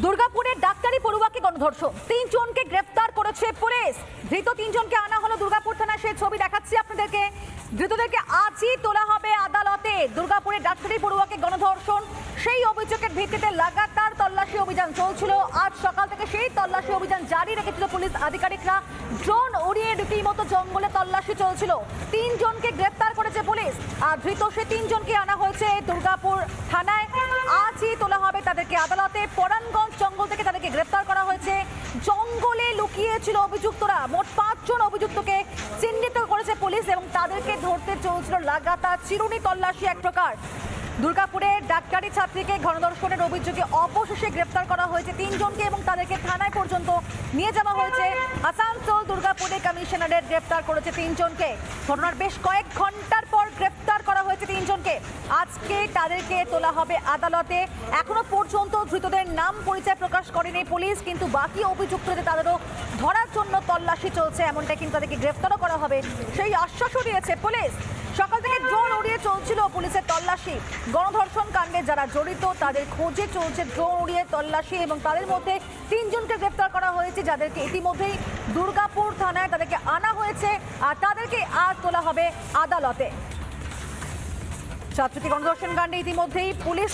দুর্গাপুরের ডাক্তারি পড়ুয়াকে গণধর্ষণ। তিনজনকে গ্রেফতার করেছে পুলিশ। ধৃত তিনজনকে আনা হলো দুর্গাপুর থানায়। সেই ছবি দেখাচ্ছি আপনাদেরকে। ধৃতদেরকে আজই তোলা হবে আদালতে। দুর্গাপুরের ডাক্তারি পড়ুয়াকে গণধর্ষণ। সেই অভিযোগের ভিত্তিতে লাগাতার তল্লাশি অভিযান চলছিল। আজ সকাল থেকে সেই তল্লাশি অভিযান জারি রেখেছিল পুলিশ আধিকারিকরা। ড্রোন উড়িয়ে রীতিমতো জঙ্গলে তল্লাশি চলছিল। তিনজনকে গ্রেফতার করেছে পুলিশ। আর ধৃত সে তিনজনকে আনা হয়েছে দুর্গাপুর থানায়। আজই তোলা হবে তাদেরকে আদালতে। পরানগঞ্জ জঙ্গল থেকে তাদেরকে গ্রেফতার করা হয়েছে। জঙ্গলে লুকিয়েছিল অভিযুক্তরা। মোট পাঁচজন অভিযুক্তকে চিহ্নিত করেছে পুলিশ এবং তাদেরকে ধরতে চলছিল লাগাতার চিরুনি তল্লাশি এক প্রকার। দুর্গাপুরের ডাক্তারি ছাত্রীকে ঘনদর্শনের অভিযোগে অবশেষে গ্রেপ্তার করা হয়েছে তিনজনকে এবং তাদেরকে থানায় পর্যন্ত নিয়ে যাওয়া হয়েছে। আসানসোল দুর্গাপুরে কমিশনারের গ্রেফতার করেছে তিনজনকে। ঘটনার বেশ কয়েক ঘণ্টার পর গ্রেফতার করা হয়েছে তিনজনকে। আজকে তাদেরকে তোলা হবে আদালতে। এখনও পর্যন্ত ধৃতদের নাম পরিচয় প্রকাশ করেনি পুলিশ, কিন্তু বাকি অভিযুক্তদের তাদেরও ধরার জন্য তল্লাশি চলছে এমনটা কিন্তু তাদেরকে গ্রেফতারও করা হবে। সেই আশ্বাসও দিয়েছে পুলিশ। সকাল থেকে ড্রোন উড়িয়ে চলছিল পুলিশের তল্লাশি। গণধর্ষণ কাণ্ডে যারা জড়িত, তাদের খোঁজে চলছে ড্রোন উড়িয়ে তল্লাশি এবং তাদের মধ্যে তিনজনকে গ্রেফতার করা হয়েছে, যাদেরকে ইতিমধ্যেই দুর্গাপুর থানায় তাদেরকে আনা হয়েছে আর তাদেরকে আজ তোলা হবে আদালতে। ছাত্রীকে গণধর্ষণ কাণ্ডে ইতিমধ্যেই পুলিশ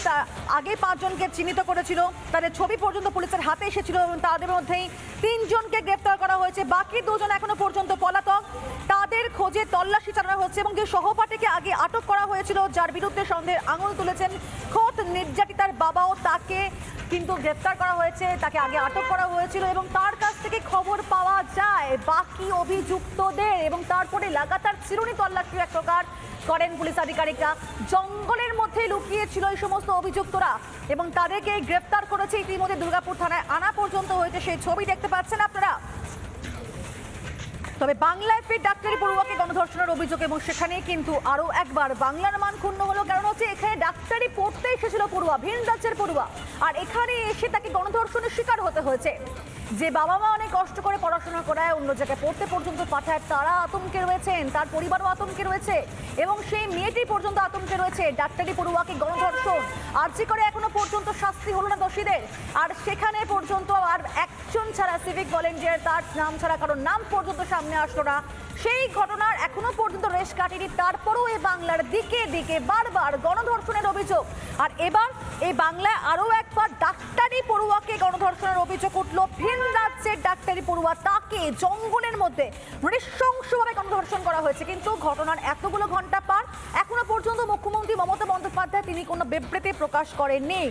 আগে পাঁচজনকে চিহ্নিত করেছিল। তাদের ছবি পর্যন্ত পুলিশের হাতে এসেছিল এবং তাদের মধ্যেই তিনজনকে গ্রেফতার করা হয়েছে। বাকি দুজন এখনও পর্যন্ত পলাতক। তাদের খোঁজে তল্লাশি চালানো হচ্ছে এবং যে সহপাঠীকে আগে আটক করা হয়েছিল, যার বিরুদ্ধে সন্দেহের আঙুল তুলেছেন খোদ নির্যাতিতার বাবাও। তাকে কিন্তু গ্রেফতার করা হয়েছে, তাকে আগে আটক করা হয়েছিল এবং তার কাছ থেকে খবর পাওয়া যায়, বাকি অভিযুক্তদের এবং তারপরে লাগাতার চিরুনি তল্লাশি এক প্রকার করেন পুলিশ আধিকারিকরা। জঙ্গলের মধ্যে লুকিয়ে ছিল এই সমস্ত অভিযুক্তরা এবং তাদেরকে গ্রেফতার করেছে। ইতিমধ্যে দুর্গাপুর থানায় আনা পর্যন্ত হয়েছে সেই ছবি দেখতে পাচ্ছেন আপনারা। তবে বাংলায় ফের ডাক্তারি পড়ুয়াকে গণধর্ষণের অভিযোগ এবং সেখানে কিন্তু আরও একবার বাংলার মান ক্ষুণ্ণ হলো। কারণ হচ্ছে এখানে ডাক্তারি পড়তে এসেছিল পড়ুয়া, ভিন রাজ্যের পড়ুয়া। আর এখানে এসে তাকে গণধর্ষণের শিকার হতে হয়েছে। যে বাবা মা অনেক কষ্ট করে পড়াশোনা করায়, অন্য জায়গায় পড়তে পর্যন্ত পাঠায়, তারা আতঙ্কে রয়েছেন, তার পরিবারও আতঙ্কে রয়েছে এবং সেই মেয়েটি পর্যন্ত আতঙ্কে রয়েছে ডাক্তারি পড়ুয়াকে গণধর্ষণ। আর্জি করে এখনও পর্যন্ত শাস্তি হলো না দোষীদের। আর সেখানে পর্যন্ত আর একজন ছাড়া সিভিক ভলেন্টিয়ার তার নাম ছাড়া কারোর নাম পর্যন্ত সামনে আসলো না। সেই ঘটনার এখনও পর্যন্ত রেশ কাটেনি, তারপরও এই বাংলার দিকে দিকে বারবার গণধর্ষণের অভিযোগ। আর এবার এই বাংলায় আরও একবার ডাক্তারি পড়ুয়াকে গণধর্ষণের অভিযোগ উঠল। ভিন রাজ্যের ডাক্তারি পড়ুয়া তাকে জঙ্গলের মধ্যে নৃশংসভাবে গণধর্ষণ করা হয়েছে। কিন্তু ঘটনার এতগুলো ঘণ্টা পার এখনও পর্যন্ত মুখ্যমন্ত্রী মমতা বন্দ্যোপাধ্যায় তিনি কোনো বিবৃতি প্রকাশ করেননি।